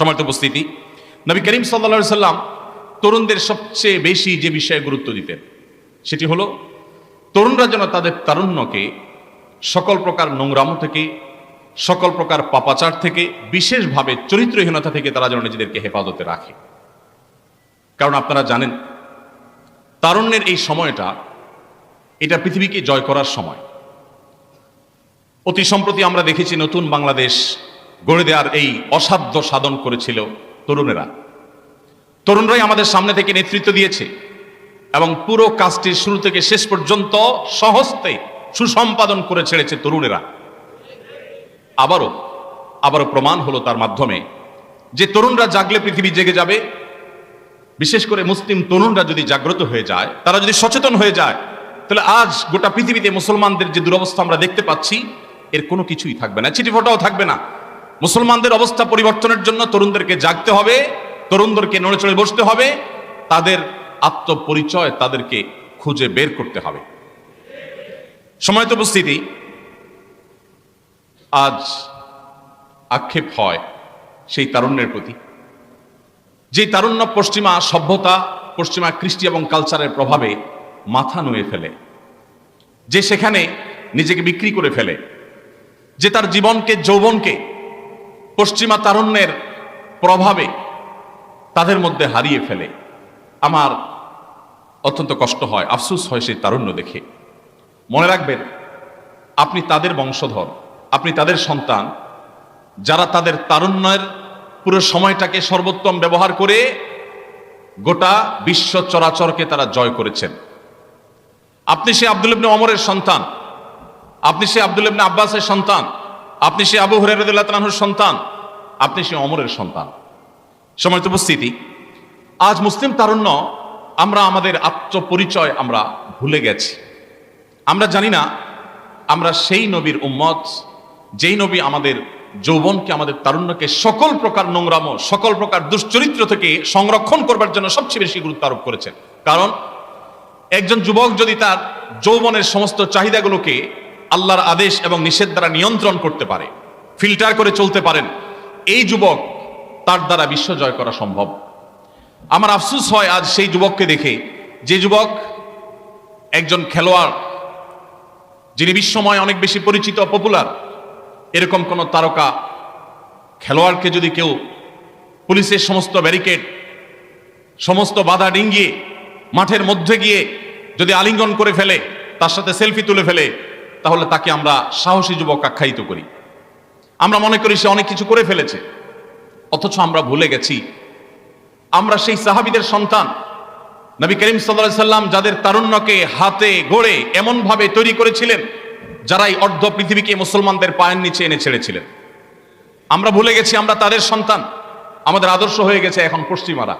সময় উপস্থিতি। নবী করিম সাল্লা সাল্লাম তরুণদের সবচেয়ে বেশি যে বিষয়ে গুরুত্ব দিতেন, সেটি হলো তরুণরা যেন তাদের তারুণ্যকে সকল প্রকার নোংরামো থেকে, সকল প্রকার পাপাচার থেকে, বিশেষভাবে চরিত্রহীনতা থেকে তারা যেন নিজেদেরকে হেফাজতে রাখে। কারণ আপনারা জানেন, তারুণ্যের এই সময়টা এটা পৃথিবীকে জয় করার সময়। অতি সম্প্রতি আমরা দেখেছি নতুন বাংলাদেশ গড়ে দেওয়ার এই অসাধ্য সাধন করেছিল তরুণেরা। তরুণরাই আমাদের সামনে থেকে নেতৃত্ব দিয়েছে এবং পুরো কাজটির শুরু থেকে শেষ পর্যন্ত সহস্তে সুসম্পাদন করে ছেড়েছে তরুণেরা। আবারও আবারও প্রমাণ হলো তার মাধ্যমে যে তরুণরা জাগলে পৃথিবী জেগে যাবে, বিশেষ করে মুসলিম তরুণরা যদি জাগ্রত হয়ে যায়, তারা যদি সচেতন হয়ে যায়, তাহলে আজ গোটা পৃথিবীতে মুসলমানদের যে দুরবস্থা আমরা দেখতে পাচ্ছি, এর কোনো কিছুই থাকবে না, চিঠিফটাও থাকবে না। মুসলমানদের অবস্থা পরিবর্তনের জন্য তরুণদেরকে জাগতে হবে, তরুণদেরকে নড়ে চড়ে বসতে হবে, তাদের আত্মপরিচয় তাদেরকে খুঁজে বের করতে হবে। সময়ত উপস্থিতি, আজ আক্ষেপ হয় সেই তারুণ্যের প্রতি। যে তারুণ্য পশ্চিমা সভ্যতা, পশ্চিমা কৃষ্টি এবং কালচারের প্রভাবে মাথা নুয়ে ফেলে। যে সেখানে নিজেকে বিক্রি করে ফেলে। যে তার জীবনকে, যৌবনকে পশ্চিমা তারুণ্যের প্রভাবে তাদের মধ্যে হারিয়ে ফেলে। আমার অত্যন্ত কষ্ট হয়, আফসুস হয় সেই তারুণ্য দেখে। মনে রাখবেন, আপনি তাদের বংশধর, আপনি তাদের সন্তান, যারা তাদের তারুণ্যের পুরো সময়টাকে সর্বোত্তম ব্যবহার করে গোটা বিশ্ব চরাচরকে তারা জয় করেছেন। আপনি সে আব্দুল ইবনে অমরের সন্তান, আপনি সে আব্দুল ইবনে আব্বাসের সন্তান আপনি সে আবু হুরায়রাদিল্লাহ তাআলার সন্তান, আপনি সে অমরের সন্তান। সময় উপস্থিতি, আজ মুসলিম তারুণ্য, আমরা আমাদের আত্মপরিচয় আমরা ভুলে গেছি। আমরা জানি না, আমরা সেই নবীর উম্মত, যেই নবী আমাদের যৌবনকে, আমাদের তারুণ্যকে সকল প্রকার নোংরাম, সকল প্রকার দুশ্চরিত্র থেকে সংরক্ষণ করবার জন্য সবচেয়ে বেশি গুরুত্ব আরোপ করেছেন। কারণ, একজন যুবক যদি তার যৌবনের সমস্ত চাহিদাগুলোকে আল্লাহর আদেশ এবং নিষেধ দ্বারা নিয়ন্ত্রণ করতে পারে, ফিল্টার করে চলতে পারেন, এই যুবক তার দ্বারা বিশ্ব জয় করা সম্ভব। আমার আফসুস হয় আজ সেই যুবককে দেখে, যে যুবক একজন খেলোয়াড়, যিনি বিশ্বময় অনেক বেশি পরিচিত পপুলার এরকম কোন তারকা খেলোয়াড়কে যদি কেউ পুলিশের সমস্ত ব্যারিকেড সমস্ত বাধা ডিঙ্গিয়ে, মাঠের মধ্যে গিয়ে যদি আলিঙ্গন করে ফেলে, তার সাথে সেলফি তুলে ফেলে তাহলে তাকে আমরা সাহসী যুবক আখ্যায়িত করি। আমরা মনে করি সে অনেক কিছু করে ফেলেছে। অথচ আমরা ভুলে গেছি। আমরা সেই সাহাবিদের সন্তান। নবী করিম সাল্লাহ সাল্লাম যাদের তারুণ্যকে হাতে গড়ে এমনভাবে তৈরি করেছিলেন যারা এই অর্ধ পৃথিবীকে মুসলমানদের পায়ের নিচে এনে ছেড়েছিলেন। আমরা ভুলে গেছি আমরা তাদের সন্তান। আমাদের আদর্শ হয়ে গেছে এখন পশ্চিমারা।